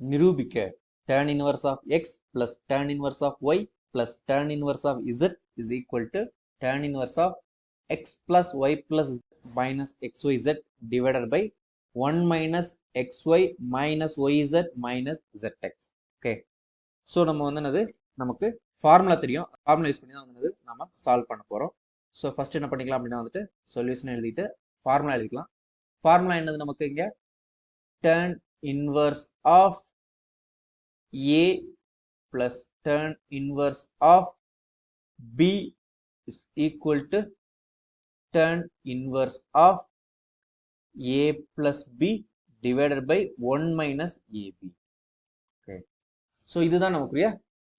நிரூபிக்க tan inverse of x plus tan inverse of y plus tan inverse of z is equal to tan inverse of x plus y plus z minus xyz divided by 1 minus xy minus yz minus zx. Okay so நம்ம வந்து என்னது? நமக்கு formula தெரியும். Formula use பண்ணி தான் வந்து நம்ம solve பண்ண போகிறோம் ஸோ ஃபர்ஸ்ட் என்ன பண்ணிக்கலாம் அப்படின்னா வந்துட்டு சொல்யூஷன் எழுதிட்டு ஃபார்முலா எழுதிக்கலாம். ஃபார்முலா என்னது நமக்கு இங்கே? Tan inverse of A plus tan inverse of B is equal to tan inverse of A plus B divided by one minus AB okay so இதுதான் நமக்குரிய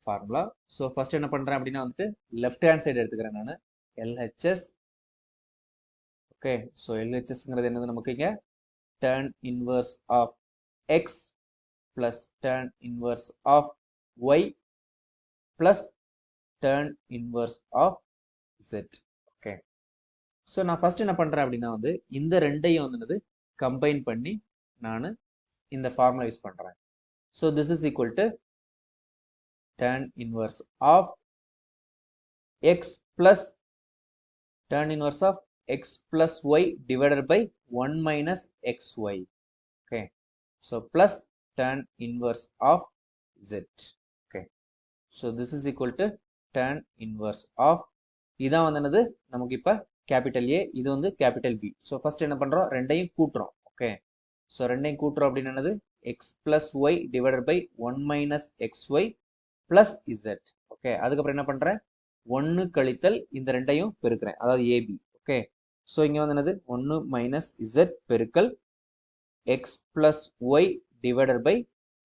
ஃபார்முலா ஸோ ஃபர்ஸ்ட் என்ன பண்ணுறேன் அப்படின்னா வந்துட்டு லெஃப்ட் ஹேண்ட் சைடு எடுத்துக்கிறேன் நான். LHS okay so எல்ஹெச்எஸ்ங்கிறது என்னது நமக்கு இங்கே? Tan inverse of x plus tan inverse of y plus tan inverse of z okay so நான் ஃபர்ஸ்ட் என்ன பண்ணுறேன் அப்படின்னா வந்து இந்த ரெண்டையும் வந்து கம்பைன் பண்ணி நான் இந்த ஃபார்முலா யூஸ் பண்ணுறேன் so this is equal to inverse of x x plus inverse of x x y y divided by 1 minus xy okay. So plus tan inverse of z. Okay. So this is equal to tan inverse of இதான் வந்து என்னது? நமக்கு இப்போ capital A இது வந்து capital B so first என்ன பண்ணுறோம் ரெண்டையும் கூட்டுறோம். ஓகே ஸோ ரெண்டையும் கூட்டுறோம் அப்படின்னு என்னது? X plus y divided by one minus x y plus z okay அதுக்கப்புறம் என்ன பண்ணுறேன் ஒன்று கழித்தல் இந்த ரெண்டையும் பெருக்கிறேன். அதாவது ஏபி ஓகே ஸோ இங்கே வந்து என்னது? ஒன்று மைனஸ் இசட் பெருக்கல் x plus y divider by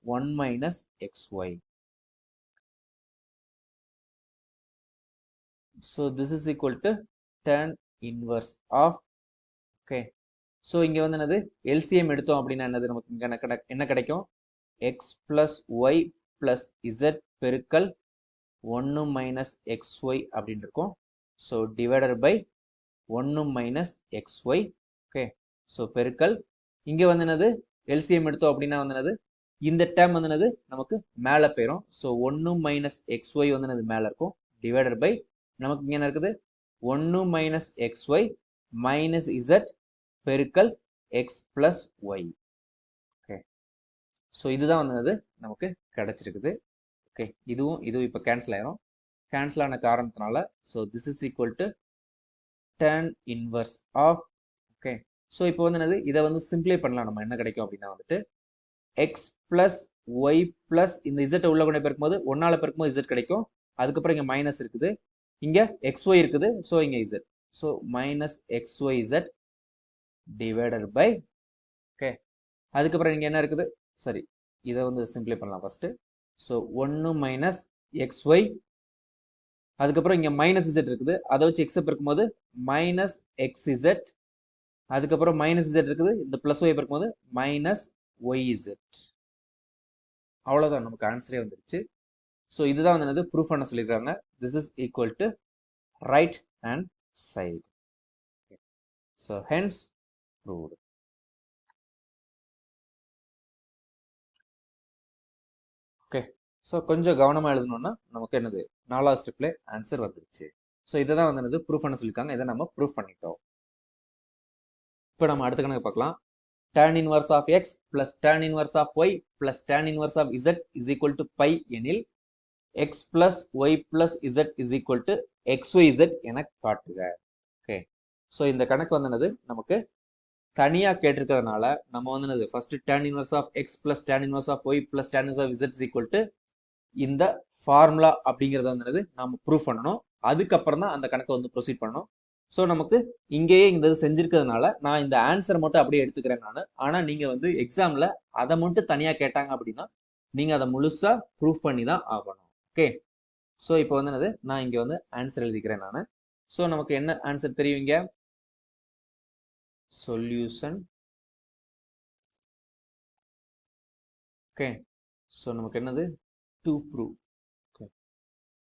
one minus x y so this is equal to tan inverse of okay so இங்கே வந்து என்னது? எல்சிஎம் எடுத்தோம் அப்படின்னா என்னது? நமக்கு இங்கே என்ன கிடை என்ன கிடைக்கும்? X plus y plus z பெருக்கல் ஒன்று மைனஸ் எக்ஸ் ஒய் அப்படின்னு இருக்கும். ஸோ டிவைடட் பை ஒன்று minus x y okay so பெருக்கல். இங்கே வந்து என்னது? எல்சிஎம் எடுத்தோம் அப்படின்னா வந்து இந்த டேம் வந்து நமக்கு மேலே போயிடும் ஸோ ஒன்று மைனஸ் எக்ஸ் ஒய் வந்து மேலே இருக்கும். டிவைடட் பை நமக்கு இங்கே என்ன இருக்குது? ஒன்று minus x y minus z பெருக்கல் x plus y okay so இதுதான் வந்து நமக்கு கிடைச்சிருக்குது. ஓகே இதுவும் இதுவும் இப்போ கேன்சல் ஆயிரும். கேன்சல் ஆன காரணத்தினால so this is equal to tan inverse of okay so இப்போ வந்து என்னது? இதை வந்து சிம்பிளை பண்ணலாம். நம்ம என்ன கிடைக்கும் அப்படின்னா வந்துட்டு எக்ஸ் பிளஸ் ஒய் பிளஸ் இந்த இசட்டை உள்ள கொண்டு பெருக்கும்போது ஒன்னால் பெருக்கும்போது இசட் கிடைக்கும். அதுக்கப்புறம் இங்கே மைனஸ் இருக்குது. இங்கே எக்ஸ் ஒய் இருக்குது. ஸோ இங்கே z so minus x y z divided by okay அதுக்கப்புறம் இங்கே என்ன இருக்குது? சரி இதை வந்து சிம்பிளை பண்ணலாம் ஃபஸ்ட்டு ஸோ ஒன்று மைனஸ் எக்ஸ் ஒய் அதுக்கப்புறம் இங்கே மைனஸ் இசட் இருக்குது. அதை வச்சு எக்ஸப் இருக்கும்போது மைனஸ் எக்ஸ் இசட் அதுக்கப்புறம் மைனஸ் இசட் இருக்குது. இந்த ப்ளஸ் ஒய் இருக்கும்போது மைனஸ் ஒய் இசட் அவ்வளோதான் நமக்கு ஆன்சரே வந்துருச்சு. ஸோ இதுதான் வந்து என்னது? ப்ரூஃப் பண்ண சொல்லியிருக்காங்க this is equal to right hand side so hence proved okay so கொஞ்சம் கவனமாக எழுதணும்னா நமக்கு என்னது? நாலாவது ஸ்டெப்ல ஆன்சர் வந்துருச்சு. ஸோ இதை தான் வந்து என்னது? ப்ரூஃப் பண்ண சொல்லியிருக்காங்க இதை நம்ம ப்ரூஃப் பண்ணிட்டோம். இப்போ நம்ம அடுத்த கணக்கு பார்க்கலாம். tan inverse of x plus tan inverse of y plus tan inverse of z is equal to pi எனில் x plus y plus z is equal to xyz என காட்டுக. ஓகே ஸோ இந்த கணக்கு வந்து என்னது? நமக்கு தனியாக கேட்டிருக்கிறதுனால நம்ம வந்து first tan inverse of x plus tan inverse of y plus tan inverse of z is equal to இந்த ஃபார்முலா அப்படிங்கிறத வந்து என்னது? நம்ம ப்ரூவ் பண்ணணும். அதுக்கப்புறம் தான் அந்த கணக்கை வந்து ப்ரொசீட் பண்ணணும். ஸோ நமக்கு இங்கேயே இந்த இது செஞ்சிருக்கிறதுனால நான் இந்த ஆன்சர் மட்டும் அப்படியே எடுத்துக்கிறேன் நான். ஆனால் நீங்கள் வந்து எக்ஸாமில் அதை மட்டும் தனியாக கேட்டாங்க அப்படின்னா நீங்கள் அதை முழுசாக ப்ரூஃப் பண்ணி தான் ஆகணும். ஓகே ஸோ இப்போ வந்து என்னது? நான் இங்கே வந்து ஆன்சர் எழுதிக்கிறேன் நான். ஸோ நமக்கு என்ன ஆன்சர் தெரியுங்க சொல்யூஷன் ஓகே ஸோ நமக்கு என்னது? டு ப்ரூவ் ஓகே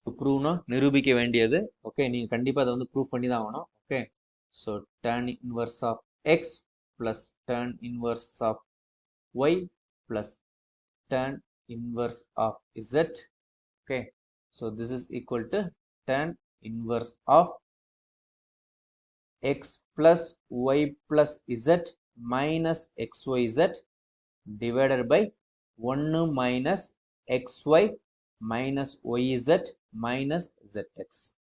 டு ப்ரூவ்னா நிரூபிக்க வேண்டியது. ஓகே நீங்கள் கண்டிப்பாக அதை வந்து ப்ரூவ் பண்ணி தான் ஆகணும். okay. So tan inverse of x plus tan inverse of y plus tan inverse of z. Okay. So this is equal to tan inverse of x plus y plus z minus xyz divided by 1 minus xy minus yz minus zx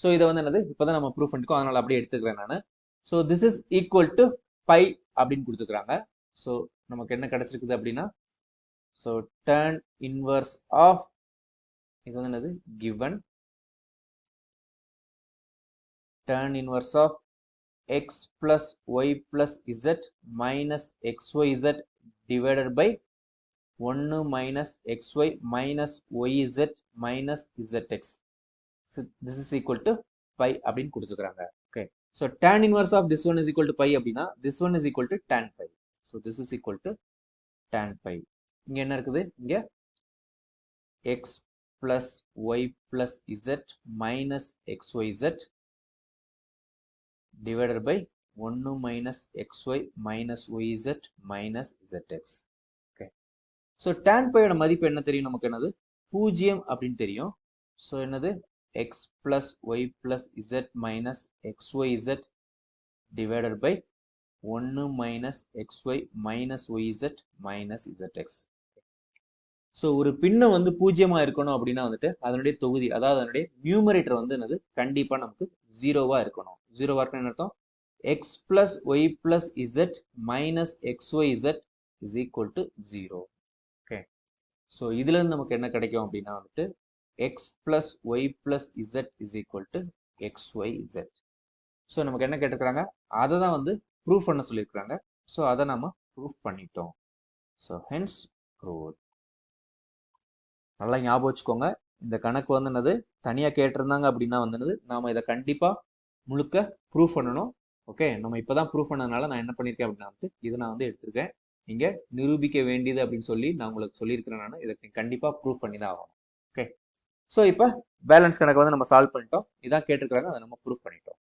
so இதை வந்து என்னது? இப்போ தான் நம்ம proof பண்ணிக்கோ அதனால் அப்படியே எடுத்துக்கிறேன் நான். So this is equal to pi அப்படின்னு கொடுத்துக்கிறாங்க. ஸோ நமக்கு என்ன கிடைச்சிருக்குது அப்படின்னா ஸோ டேர்ன் இன்வர்ஸ் ஆஃப் இது வந்து என்னது? Given tan inverse of x plus y plus z minus x y z divided by ஒன்று minus x y minus y z minus z x this is equal to pi அப்படின்னு கொடுத்துருக்காங்க okay so tan inverse of this one is equal to pi அப்படின்னா this one is equal to tan pi so this is equal to tan pi இங்கே என்ன இருக்குது? இங்கே x plus y plus z minus x y z divided by ஒன்று minus x y minus y z minus z x okay so tan பையோட மதிப்பு என்ன தெரியும்? நமக்கு என்னது? பூஜ்ஜியம் அப்படின்னு தெரியும். ஸோ என்னது? X plus y plus z minus xyz divided by 1 minus xy minus yz minus zx so ஒரு பின்னம் வந்து பூஜ்ஜியமா இருக்கணும் அப்படின்னா வந்துட்டு அதனுடைய தொகுதி அதாவது அதனுடைய நியூமரேட்டர் வந்து என்னது? கண்டிப்பா நமக்கு ஜீரோவா இருக்கணும். ஜீரோவா இருக்கணும் அர்த்தம். X plus y plus z minus x y z is equal to zero okay so இதுல இருந்து நமக்கு என்ன கிடைக்கும் அப்படின்னா வந்துட்டு x plus y is z is equal to xyz so நமக்கு என்ன கேட்டிருக்கிறாங்க? அதை தான் வந்து ப்ரூஃப் பண்ண சொல்லியிருக்கிறாங்க. ஸோ அதை நம்ம ப்ரூஃப் பண்ணிட்டோம். ஸோ ஹென்ஸ் ப்ரூவ் நல்லா ஞாபகம் வச்சுக்கோங்க. இந்த கணக்கு வந்து என்னது தனியாக கேட்டிருந்தாங்க அப்படின்னா வந்து நாம் இதை கண்டிப்பாக முழுக்க ப்ரூஃப் பண்ணணும். ஓகே நம்ம இப்போ தான் ப்ரூஃப் பண்ணதுனால நான் என்ன பண்ணியிருக்கேன் அப்படின்னா வந்து இதை நான் வந்து எடுத்திருக்கேன். இங்கே நிரூபிக்க வேண்டியது அப்படின்னு சொல்லி நான் உங்களுக்கு சொல்லியிருக்கிறேன் நான். இதை கண்டிப்பாக ப்ரூஃப் பண்ணி தான் ஆகணும். ஓகே ஸோ இப்போ பேலன்ஸ் கணக்கு வந்து நம்ம சால்வ் பண்ணிட்டோம். இதான் கேட்டிருக்கிறாங்க அதை நம்ம ப்ரூஃப் பண்ணிட்டோம்.